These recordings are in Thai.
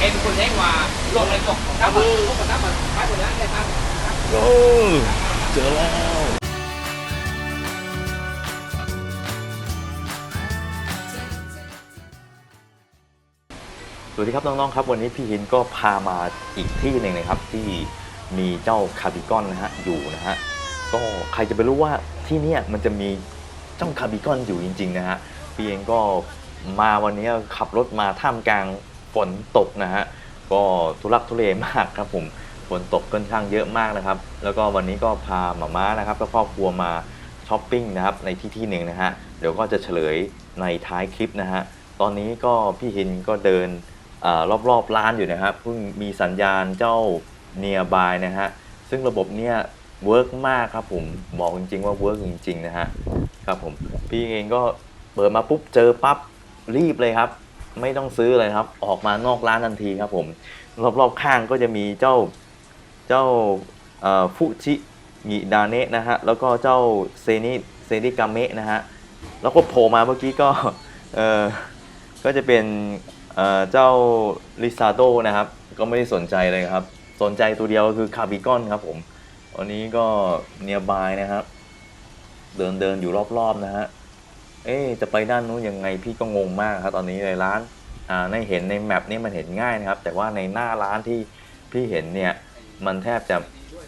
เอ็นคนแย่งว่าลงเลยตกน้ำมันพวกน้ำมันไปหมดแล้วเลยครับโอ้เจอแล้ว สวัสดีครับน้องๆครับ วันนี้พี่หินก็พามาอีกที่หนึ่งนะครับที่มีเจ้าคาร์บิกอนนะฮะอยู่นะฮะก็ใครจะไปรู้ว่าที่เนี่ยมันจะมีเจ้าคาร์บิกอนอยู่จริงๆนะฮะพี่เองก็มาวันนี้ขับรถมาท่ามกลาง ฝนตกนะฮะก็ทุลักทุเลมากครับผมฝนตกค่อนข้างเยอะมากนะครับ แล้วก็วันนี้ก็พาหมาม้านะครับและครอบครัวมาช้อปปิ้งนะครับในที่ที่หนึ่งนะฮะเดี๋ยวก็จะเฉลยในท้ายคลิปนะฮะตอนนี้ก็พี่หินก็เดินอารอบๆร้านอยู่นะครับเพิ่งมีสัญญาณเจ้า nearby นะฮะซึ่งระบบเนี่ยเวิร์กมากครับผมบอกจริงๆว่าเวิร์กจริงๆนะฮะครับผมพี่เองก็เปิดมาปุ๊บเจอปั๊บรีบเลยครับ ไม่ต้องซื้อเลยครับ ออกมานอกร้านทันทีครับผมรอบๆข้างก็จะมีเจ้าเจ้าฟุชิงิดาเนะนะฮะแล้วก็เจ้าเซนิเซนิกาเมะนะฮะแล้วก็โผล่มาเมื่อกี้ก็เออก็จะเป็นเออเจ้าลิซาโดนะครับ ก็ไม่ได้สนใจเลยครับ สนใจตัวเดียวคือคาบิกอนครับผมวันนี้ก็เนียบายนะครับ เดินเดินอยู่รอบๆนะฮะ เอ๊ะจะไปด้านนู้นยังไงพี่ก็งงมากครับ ตอนนี้ในร้านอ่าในเห็นในแมปนี่มันเห็นง่ายนะครับ แต่ว่าในหน้าร้านที่พี่เห็นเนี่ยมันแทบจะ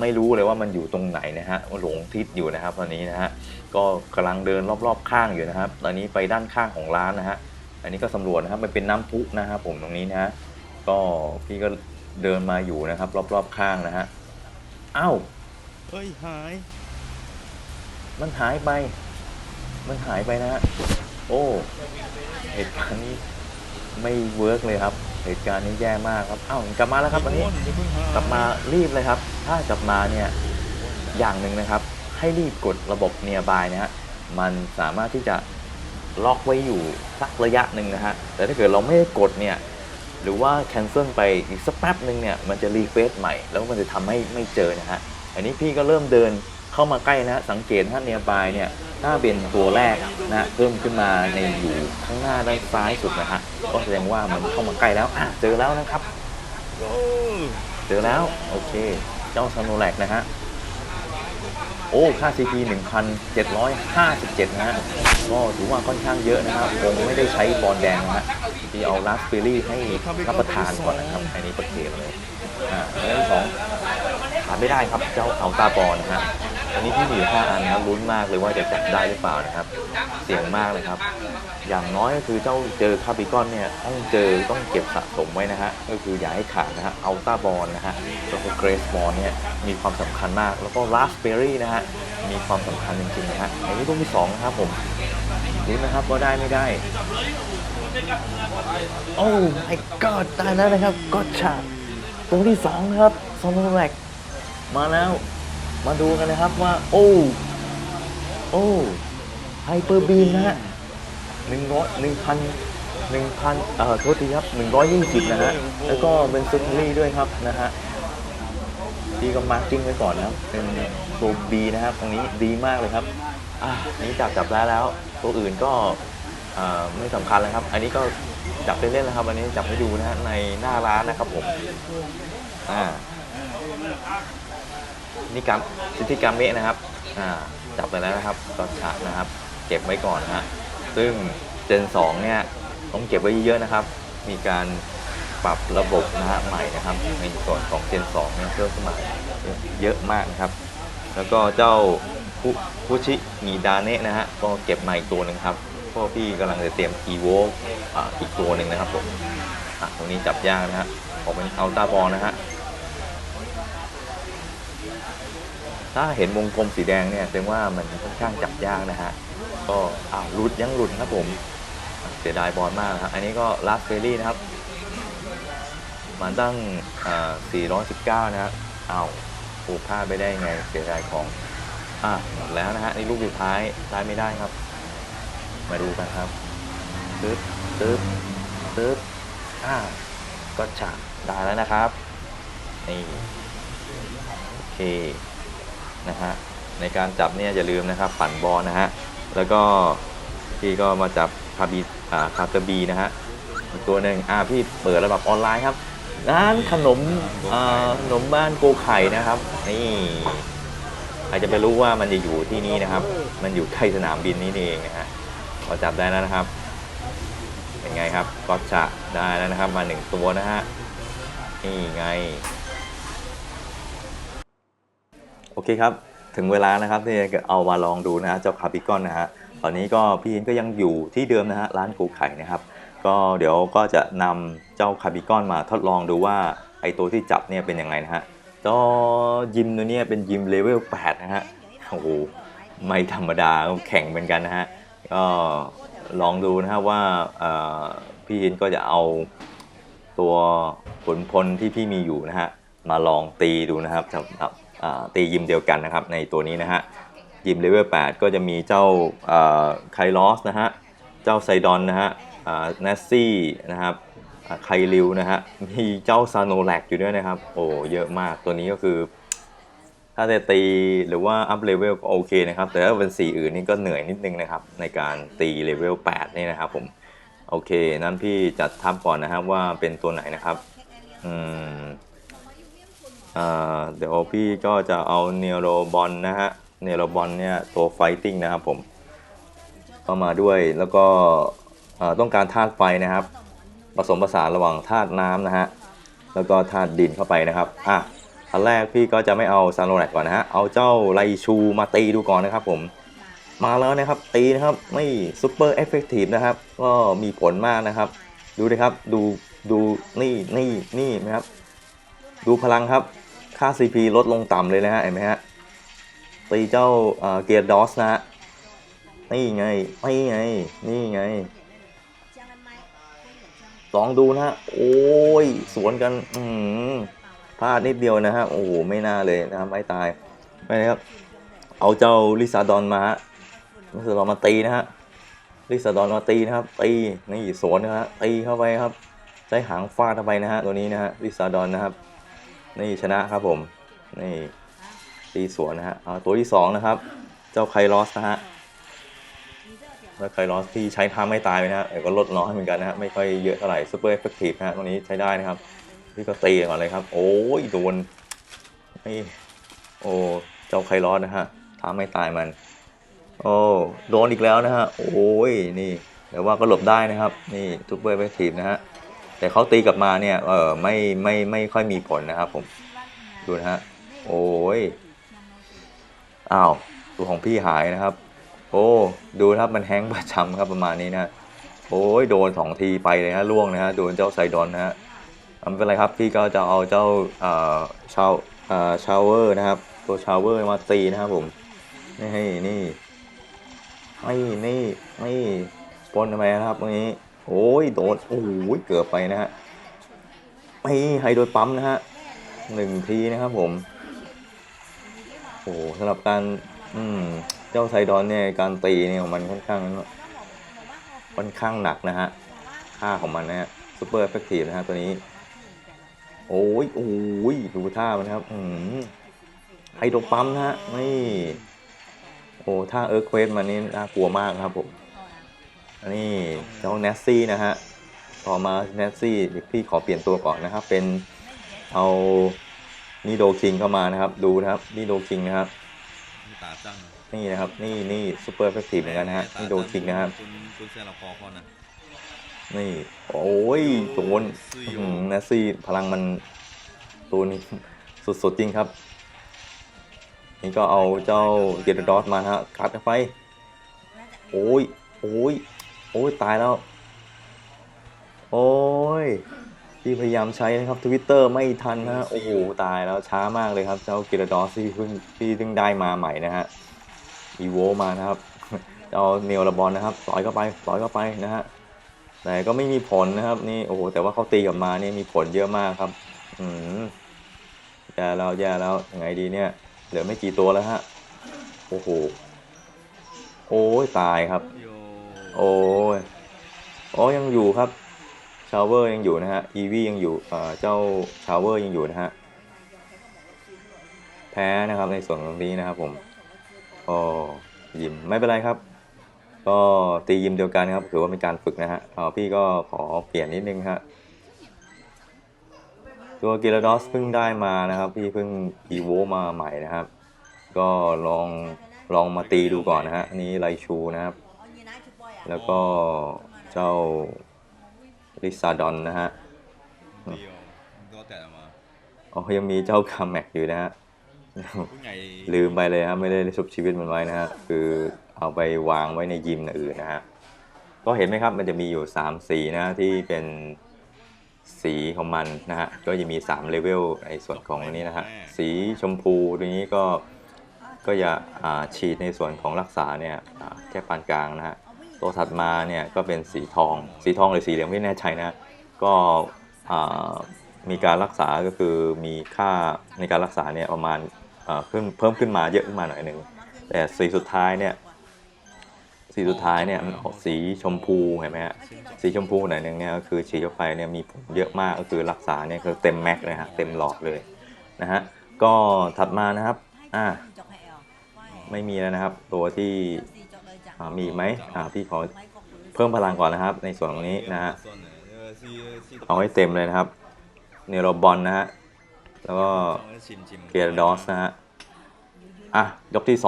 ไม่รู้เลยว่ามันอยู่ตรงไหนนะฮะหลงทิศอยู่นะครับ ตอนนี้นะฮะก็กำลังเดินรอบๆข้างอยู่นะครับ ตอนนี้ไปด้านข้างของร้านนะฮะอันนี้ก็สำรวจนะครับมันเป็นน้ำพุนะครับผมตรงนี้นะฮะก็พี่ก็เดินมาอยู่นะครับ รอบๆข้างนะฮะอ้าวเฮ้ยหาย มันหายไป มันหายไปนะฮะ โอ้ เหตุการณ์นี้ไม่เวิร์กเลยครับ เหตุการณ์นี้แย่มากครับ อ้าวกลับมาแล้วครับวันนี้ กลับมารีบเลยครับ ถ้ากลับมาเนี่ย อย่างหนึ่งนะครับ ให้รีบกดระบบเนียบายนะฮะ มันสามารถที่จะล็อกไว้อยู่สักระยะหนึ่งนะฮะ แต่ถ้าเกิดเราไม่กดเนี่ย หรือว่า cancel ไปอีกสักแป๊บหนึ่งเนี่ย มันจะรีเฟซใหม่ แล้วมันจะทำให้ไม่เจอนะฮะ อันนี้พี่ก็เริ่มเดิน เข้ามาใกล้นะฮะสังเกตถ้าเนียบายเนี่ยถ้าเป็นตัวแรกนะฮะเพิ่มขึ้นมาในอยู่ข้างหน้าด้านซ้ายสุดนะฮะก็แสดงว่ามันเข้ามาใกล้แล้วอะเจอแล้วนะครับ เจอแล้วโอเค เจ้าซาโนแลกนะฮะโอ้ค่า CP 1,757 นะฮะก็ถือว่าค่อนข้างเยอะนะครับคงไม่ได้ใช้บอลแดงนะฮะที่เอาราสเบอร์รี่ให้รับประทานก่อนนะครับอันนี้ประเคนเลยอ่าแล้วสองขาดไม่ได้ครับเจ้าเอาตาบอลนะฮะ อันนี้ที่มีอยู่ห้าอันนะลุ้นมากเลยว่าจะจับได้หรือเปล่านะครับ เสี่ยงมากเลยครับ อย่างน้อยก็คือเจ้าเจอคาบิกอนเนี่ยต้องเจอต้องเก็บสะสมไว้นะฮะก็คืออย่าให้ขาดนะฮะอัลต้าบอลนะฮะแล้วก็เกรสบอลเนี่ยมีความสำคัญมาก แล้วก็ราสเบอรี่นะฮะมีความสำคัญจริงๆนะฮะอันนี้ลูกที่สองนะครับผมรู้นนะครับว่าได้ไม่ได้โอ้ไอ้กอดได้แล้วนะครับก็ชาตัวที่สองครับซอนโนแลกมาแล้ว มาดูกันนะครับว่า โอ้โอ้ไฮเปอร์บีมนะฮะหนึ่งร้อยหนึ่งพันหนึ่งพันเอ่อโทษทีครับหนึ่งร้อยยี่สิบนะฮะแล้วก็เป็นซิกลี่ด้วยครับนะฮะดีก็มาร์กิ้งไว้ก่อนนะครับเป็นตัวบีนะครับ ตรงนี้ดีมากเลยครับอะนี้จับจับได้แล้ว ตัวอื่นก็อ่าไม่สำคัญเลยครับ อันนี้ก็จับเล่นๆนะครับ อันนี้จับให้ดูนะฮะในหน้าร้านนะครับผมอ่า นี่กรรมสิทธิกรรมเมะนะครับจับไปแล้วนะครับก็ฉะนะครับ เก็บไว้ก่อนนะฮะซึ่งเจน2เนี่ยต้องเก็บไว้เยอะๆนะครับ มีการปรับระบบนะฮะใหม่นะครับในส่วนของเจน2เนี่ยเพิ่มขึ้นมาเยอะมากนะครับ แล้วก็เจ้าคุชิมีดาเนะนะฮะก็เก็บมาอีกตัวหนึ่งครับพราะพี่กำลังจะเตรียมอีโวฟอีกตัวหนึ่งนะครับผมตรงนี้จับยากนะฮะออกเป็นอัลต้าบอลนะฮะ ถ้าเห็นวงกลมสีแดงเนี่ยแสดงว่ามันค่อนข้างจับยากนะฮะ ก็อ้าวหลุดยังหลุดครับผม เสียดายบอลมากนะครับ อันนี้ก็ลาสเฟรี่นะครับมาตั้ง419 นะครับอ้าวถูกพลาดไปได้ไง เสียดายของ อะหมดแล้วนะฮะนี่ลูกสุดท้ายได้ไม่ได้ครับ มาดูกันครับตึ๊บตึ๊บตึ๊บอ่าก็ฉากได้แล้วนะครับ นี่ โอเค นะฮะในการจับเนี่ยอย่าลืมนะครับปั่นบอลนะฮะแล้วก็พี่ก็มาจับคาบีอ่าคาเตอร์บีนะฮะอีกตัวหนึ่งอ่าพี่เปิดระบบออนไลน์ครับร้านขนมอ่าขนมบ้านโกไข่นะครับนี่ใครจะไปรู้ว่ามันจะอยู่ที่นี่นะครับ มันอยู่ใกล้สนามบินนี่เองนะฮะพอจับได้แล้วนะครับ เป็นไงครับก็จะได้แล้วนะครับ มาหนึ่งตัวนะฮะนี่ไง โอเคครับ ถึงเวลานะครับที่จะเอามาลองดูนะเจ้าคาร์บิคอนนะฮะตอนนี้ก็พี่อินก็ยังอยู่ที่เดิมนะฮะร้านกูไข่นะครับ ก็เดี๋ยวก็จะนำเจ้าคาร์บิคอนมาทดลองดูว่าไอตัวที่จับเนี่ยเป็นยังไงนะฮะเจ้ายิมตัวเนี้ยเป็นยิมเลเวล8นะฮะโอ้โหไม่ธรรมดาแข่งเหมือนกันนะฮะก็ลองดูนะฮะว่าพี่อินก็จะเอาตัวผลพลที่พี่มีอยู่นะฮะมาลองตีดูนะครับสำหรับอ่า ตียิมเดียวกันนะครับในตัวนี้นะฮะยิมเลเวล8ก็จะมีเจ้าไคลอสนะฮะ เจ้าไซดอนนะฮะเนสซี่นะครับไคลิวนะฮะ มีเจ้าซาโนแลกอยู่ด้วยนะครับ โอ้เยอะมากตัวนี้ก็คือ ถ้าจะตีหรือว่าอัพเลเวลก็โอเคนะครับ แต่ถ้าเป็นสีอื่นนี่ก็เหนื่อยนิดนึงนะครับ ในการตีเลเวล8นี่นะครับผม โอเค นั้นพี่จัดทับก่อนนะครับว่าเป็นตัวไหนนะครับ อืม เดี๋ยวพี่ก็จะเอาเนโรบอลนะฮะเนโรบอลเนี่ยตัวไฟติ้งนะครับผมเข้ามาด้วยแล้วก็ต้องการธาตุไฟนะครับ ผสมผสานระหว่างธาตุน้ำนะฮะแล้วก็ธาตุดินเข้าไปนะครับอะอันแรกพี่ก็จะไม่เอาซานโนแลกก่อนนะฮะเอาเจ้าไลชูมาตีดูก่อนนะครับผมมาแล้วนะครับตีนะครับไม่ซูเปอร์เอฟเฟกตีฟนะครับก็มีผลมากนะครับ ดูนะครับดูดูนี่นี่นี่นะครับ ดูพลังครับ ค่า CP ลดลงต่ำเลยนะฮะเห็นไหมฮะตีเจ้าเกียร์ดอสนะฮะนี่ไงนี่ไง นี่ไง ลองดูนะฮะ โอ้ย สวนกัน อืพลาดนิดเดียวนะฮะ โอ้โห ไม่น่าเลยนะครับไม่ตาย ไม่นะครับ เอาเจ้าลิซาดอนมาฮะลิซาดอนมาตีนะฮะ ลิซาดอนมาตีนะครับ ตี นี่สวนนะฮะ ตีเข้าไปครับ ใช้หางฟาดเข้าไปนะฮะ ตัวนี้นะฮะ ลิซาดอนนะครับ นี่ชนะครับผม นี่ตีสวนนะฮะเอาตัวที่สองนะครับ เจ้าไคลอสนะฮะแล้วไคลอสที่ใช้ท่าไม่ตายไปนะฮะแต่ก็ลดน้อยเหมือนกันนะฮะไม่ค่อยเยอะเท่าไหร่ซูเปอร์เอฟเฟกตีฟนะฮะตรงนี้ใช้ได้นะครับพี่ก็ตีก่อนเลยครับ โอ้ยโดนนี่โอ้เจ้าไคลอสนะฮะท่าไม่ตายมัน โอ้โดนอีกแล้วนะฮะโอ้ยนี่แต่ว่าก็หลบได้นะครับ นี่ซูเปอร์เอฟเฟกตีฟนะฮะ แต่เขาตีกลับมาเนี่ยเออไม่ไม่ไม่ค่อยมีผลนะครับผมดูนะฮะโอ้ยอ้าวตัวของพี่หายนะครับ โอ้ดูนะครับมันแฮงก์ประจำครับประมาณนี้นะโอ้ยโดนสองทีไปเลยฮะล่วงนะฮะโดนเจ้าไซดอนนะฮะไม่เป็นไรครับพี่ก็จะเอาเจ้าเอ่อชาวเอ่อชาวเวอร์นะครับ ตัวชาวเวอร์มาตีนะครับผมนี่ให้นี่นี่นี่นี่ปนทำไมนะครับตรงนี้ โอ้ยโดนโอ้ยเกือบไปนะฮะไม่ให้โดนปั๊มนะฮะหนึ่งทีนะครับผมโอ้สำหรับการอืมเจ้าไซดอนเนี่ยการตีเนี่ยของมันค่อนข้างค่อนข้างหนักนะฮะค่าของมันนะฮะซูเปอร์เอฟเฟกตีฟนะฮะตัวนี้ โอ้ยโอ้ยดูท่ามันครับอืมไฮโดรปั๊มนะฮะนี่โอ้ท่าเอิร์กเควสมันนี่น่ากลัวมากครับผม นนี้เจ้าเนสซี่นะฮะ ต่อมาเนสซี่เดี๋ยวพี่ขอเปลี่ยนตัวก่อนนะครับ เป็นเอานีโดคิงเข้ามานะครับ ดูนะครับนีโดคิงนะครับตาจังนี่นะครับ นี่นี่ซูเปอร์เอฟเฟกตีฟเหมือนกันนะฮะนี่โดนคิงนะครับคุณคุณเซลพอพอนะนี่โอ้ยโดนอื้อหือแนสซี่พลังมันตัวนี้สุดๆจริงครับนี่ก็เอาเจ้าเกตดอสมาฮะกัดเข้าไป โอ้ย โอ้ย โอ้ยตายแล้ว โอ้ยที่พยายามใช้นะครับทวิตเตอร์ไม่ทันนะฮะโอ้โหตายแล้วช้ามากเลยครับ เจ้าเกตดอสที่เพิ่งที่เพิ่งได้มาใหม่นะฮะอีโวมานะครับเจ้าเนลลาบอลนะครับปล่อยเข้าไปปล่อยเข้าไปนะฮะแต่ก็ไม่มีผลนะครับนี่โอ้โหแต่ว่าเขาตีกลับมานี่มีผลเยอะมากครับ อืมแย่แล้วแย่แล้วยังไงดีเนี่ยเหลือไม่กี่ตัวแล้วฮะโอ้โหโอ้ยตายครับ โอ้ยโอ้ยังอยู่ครับชาวเวอร์ยังอยู่นะฮะอีวียังอยู่เจ้าชาวเวอร์ยังอยู่นะฮะแพ้นะครับในส่วนตรงนี้นะครับผมโอ้ยิมไม่เป็นไรครับ ก็ตียิมเดียวกันครับถือว่าเป็นการฝึกนะฮะเอาพี่ก็ขอเปลี่ยนนิดนึงฮะตัวกิ r าดอสเพิ่งได้มานะครับ พี่เพิ่งอีโวมาใหม่นะครับ ก็ลองลองมาตีดูก่อนนะฮะนนี้ไลชูนะครับ แล้วก็เจ้าลิซาดอนนะฮะเดียวก็แต่มาอ๋อยังมีเจ้าคาแม็กอยู่นะฮะเพิ่งไงลืมไปเลยครับไม่ได้ชุบชีวิตมันไว้นะฮะ คือเอาไปวางไว้ในยิมอื่นนะฮะ ก็เห็นไหมครับมันจะมีอยู่ 3 สีนะที่เป็นสีของมันนะฮะ ก็จะมี 3 เลเวลในส่วนของอันนี้นะฮะ สีชมพูตัวนี้ก็ก็จะอ่าฉีดในส่วนของรักษาเนี่ยอ่าแค่ปานกลางนะฮะ ตัวถัดมาเนี่ยก็เป็นสีทอง สีทองหรือสีเหลืองไม่แน่ใจนะ ก็มีการรักษาก็คือมีค่าในการรักษาเนี่ยประมาณอ่าเพิ่มเพิ่มขึ้นมาเยอะขึ้นมาหน่อยหนึ่งแต่สีสุดท้ายเนี่ยสีสุดท้ายเนี่ยมันออกสีชมพูเห็นไหมฮะสีชมพูหน่อยหนึ่งเนี่ยก็คือฉีดเข้าไปเนี่ยมีผลเยอะมากก็คือรักษาเนี่ยคือเต็มแม็กเลยฮะเต็มหลอดเลยนะฮะก็ถัดมานะครับอ่าไม่มีแล้วนะครับ ตัวที่ มีอีกไหมอ่าพี่ขอเพิ่มพลังก่อนนะครับ ในส่วนตรงนี้นะฮะเอาให้เต็มเลยนะครับ เนโรบอลนะฮะ แล้วก็ชิมชิมเกียร์ดอสนะฮะ อะ ยกที่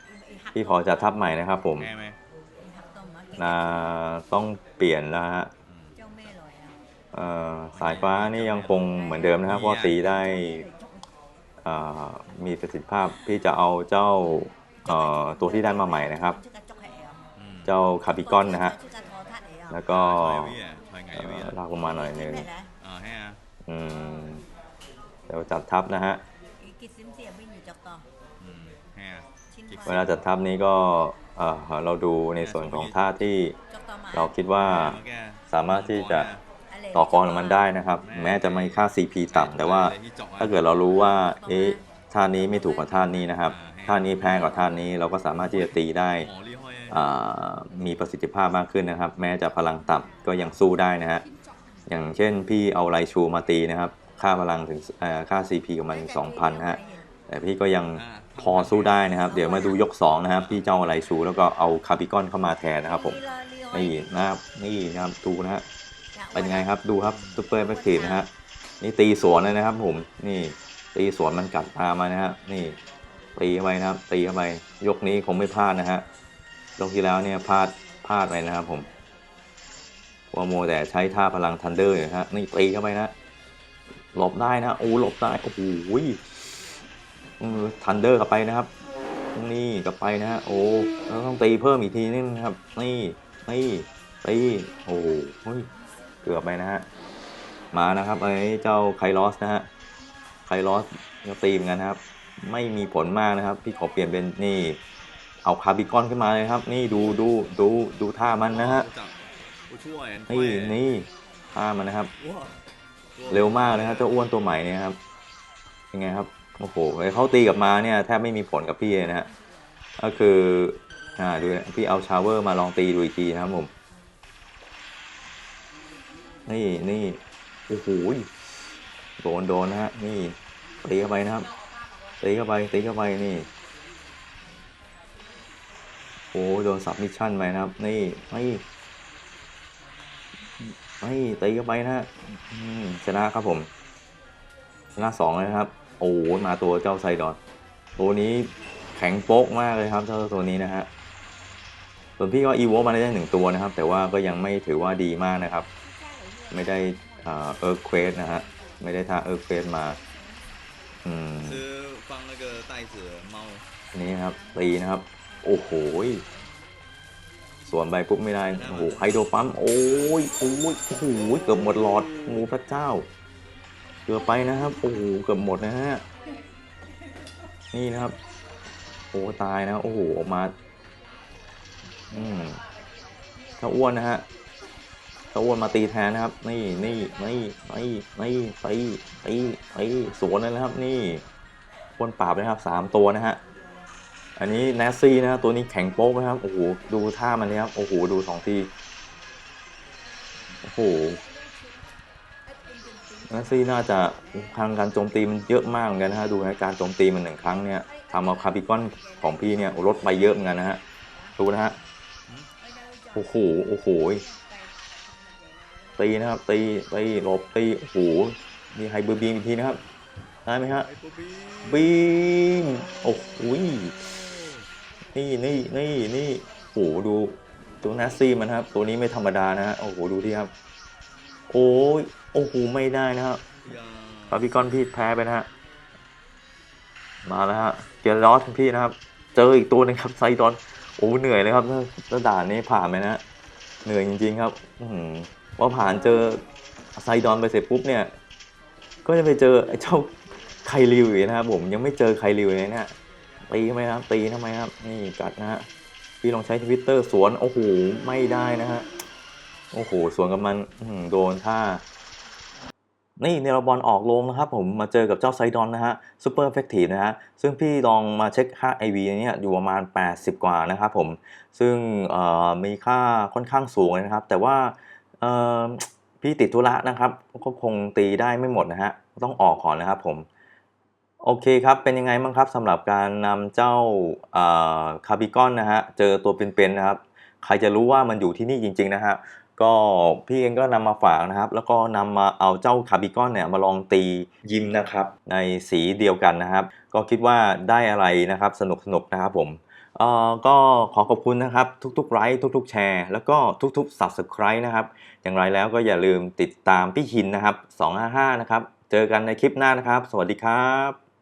2พี่ขอจัดทับใหม่นะครับผมแง่ไหมนะต้องเปลี่ยนแล้วฮะเอ่อสายฟ้านี่ยังคงเหมือนเดิมนะครับเพราะตีได้อ่ามีประสิทธิภาพพี่จะเอาเจ้าเอ่อตัวที่ได้มาใหม่นะครับอืม เจ้าคาบิกอนนะฮะ แล้วก็ถอยวิ่งอะถอยไงเอ่วิ่งออะลากลงมาหน่อยหนึงอ่าให้อะอืมเดี๋ยวจัดทับนะฮะอืมให้อะเวลาจัดทับนี้ก็เอ่อเราดูในส่วนของท่าที่เราคิดว่าสามารถที่จะต่อกรของมันได้นะครับ แม้จะไม่ค่า CP ต่ำแต่ว่าถ้าเกิดเรารู้ว่าเอ๊ะท่านี้ไม่ถูกกับท่านี้นะครับท่านี้แพงกว่าท่านี้เราก็สามารถที่จะตีได้ห มีประสิทธิภาพมากขึ้นนะครับ แม้จะพลังต่ำก็ยังสู้ได้นะฮะอย่างเช่นพี่เอาไลชูมาตีนะครับ ค่าพลังถึงเอ่อค่า CP ของมัน2,000นฮะแต่พี่ก็ยังพอสู้ได้นะครับ เดี๋ยวมาดูยก2นะครับพี่เจ้าไลชูแล้วก็เอาคาร์บิกอนเข้ามาแทนนะครับผมนี่นะครับนี่นะครับดูนะฮะเป็นไงครับดูครับซูเปอร์แฟกทีนะฮะนี่ตีสวนเลยนะครับผมนี่ตีสวนมันกัดตามมานะฮะนี่ตีเข้าไปนะครับตีเข้าไปยกนี้คงไม่พลาดนะฮะ ยกที่แล้วเนี่ยพลาดพลาดไปนะครับผมว่าโมแต่ใช้ท่าพลังทันเดอร์นะฮะนี่ตีเข้าไปนะหลบได้นะโอ้หลบได้โอ้โหทันเดอร์กลับไปนะครับ นี่กลับไปนะฮะโอ้แล้วต้องตีเพิ่มอีกทีนึงนะครับ นี่นี่ตีโอ้โหเกือบไปนะฮะมานะครับไอ้เจ้าไคลอสนะฮะไคลอสก็ตีเหมือนกันนะครับ ไม่มีผลมากนะครับ พี่ขอเปลี่ยนเป็นนี่ เอาคาร์บิคอนขึ้นมาเลยครับ นี่ดูดูดูดูท่ามันนะฮะนี่นี่ท่ามันนะครับ เร็วมากเลยครับเจ้าอ้วนตัวใหม่เนี่ยครับยังไงครับโอ้โหเขาตีกลับมาเนี่ยแทบไม่มีผลกับพี่เลยนะฮะก็คืออ่าดูพี่เอาชาวเวอร์มาลองตีดูอีกทีนะครับผมนี่นี่โอ้โหโดนโดนนะฮะนี่ตีเข้าไปนะครับตีเข้าไปตีเข้าไปนี่ โอ้โดนสับมิชชั่นไปนะครับ นี่ไม่ไม่ตีเข้าไปนะฮะชนะครับผม ชนะสองเลยครับ โอ้มาตัวเจ้าไซดอนตัวนี้แข็งโป๊กมากเลยครับ เจ้าตัวนี้นะฮะส่วนพี่ก็อีโวมาได้หนึ่งตัวนะครับ แต่ว่าก็ยังไม่ถือว่าดีมากนะครับ ไม่ได้เอิร์กเควสนะฮะไม่ได้ท่าเอิร์กเควสมาอืมนี่ครับตีนะครับ โอ้โหส่วนใบปุ๊บไม่ได้ โอ้โหไฮโดรปั๊ม โอ้ย โอ้ย โอ้โห เกือบหมดหลอดโอ้พระเจ้า เกือบไปนะครับ โอ้โห เกือบหมดนะฮะ นี่นะครับ โอ้ตายนะ โอ้โห ออกมา อืมถ้าอ้วนนะฮะถ้าอ้วนมาตีแทนนะครับ นี่ นี่ นี่ นี่ นี่ตีตีตีสวนเลยนะครับ นี่อ้วนปราบนะครับสามตัวนะฮะ อันนี้แนสซี่นะฮะตัวนี้แข็งโป๊กนะครับ โอ้โห ดูท่ามันนะครับ โอ้โห ดูสองที โอ้โหแนสซี่น่าจะทางการโจมตีมันเยอะมากเหมือนกันนะฮะ ดูนะการโจมตีมันหนึ่งครั้งเนี่ยทำเอาคาร์บิคอนของพี่เนี่ยลดไปเยอะเหมือนกันนะฮะ ดูนะฮะ โอ้โห โอ้โห ตีนะครับ ตี ตีหลบตี โอ้โห มีไฮเบอร์บีมอีกทีนะครับ ได้ไหมฮะไอ้ปุ๊บบี้บีม โอ้โหย นี่นี่นี่นี่โอ้ดูตัวนัสซี่มันครับ ตัวนี้ไม่ธรรมดานะฮะโอ้โหดูที่ครับ โอ้ยโอ้โหไม่ได้นะครับยาบิกอนพี่แพ้ไปนะฮะมาแล้วฮะเกียร์ลอสพี่นะครับ เจออีกตัวหนึงครับไซดอนโอ้เหนื่อยเลยครับถ้าถ้าด่านนี้ผ่านไปนะเหนื่อยจริงๆครับ อืว่าผ่านเจอไซดอนไปเสร็จปุ๊บเนี่ย ก็จะไปเจอไอ้เจ้าไคริวอีกนะครับผมยังไม่เจอไคริวเลยเนี่ย ตีทำไมครับ ตีทำไมครับ นี่กัดนะฮะ พี่ลองใช้ทวิตเตอร์สวน โอ้โห ไม่ได้นะฮะ โอ้โห สวนกับมันอืโดนท่า นี่เนรบอลออกโรงนะครับ ผมมาเจอกับเจ้าไซดอนนะฮะซูเปอร์เฟกตีฟนะฮะ ซึ่งพี่ลองมาเช็คค่า IV เนี่ยอยู่ประมาณ 80 กว่านะครับผม ซึ่งมีค่าค่อนข้างสูงเลยนะครับ แต่ว่าพี่ติดธุระนะครับ ก็คงตีได้ไม่หมดนะฮะ ต้องออกก่อนนะครับผม โอเคครับ เป็นยังไงบ้างครับสำหรับการนำเจ้าคาร์บิกอนนะฮะ เจอตัวเป็นๆนะครับ ใครจะรู้ว่ามันอยู่ที่นี่จริงๆนะฮะ ก็พี่เองก็นำมาฝากนะครับ แล้วก็นำมาเอาเจ้าคาร์บิกอนเนี่ยมาลองตียิมนะครับ ในสีเดียวกันนะครับ ก็คิดว่าได้อะไรนะครับสนุกๆนะครับผมเอ่อก็ขอขอบคุณนะครับทุกๆไลค์ทุกๆแชร์ แล้วก็ทุกๆ subscribe นะครับ อย่างไรแล้วก็อย่าลืมติดตามพี่หินนะครับ 255 นะครับ เจอกันในคลิปหน้านะครับ สวัสดีครับ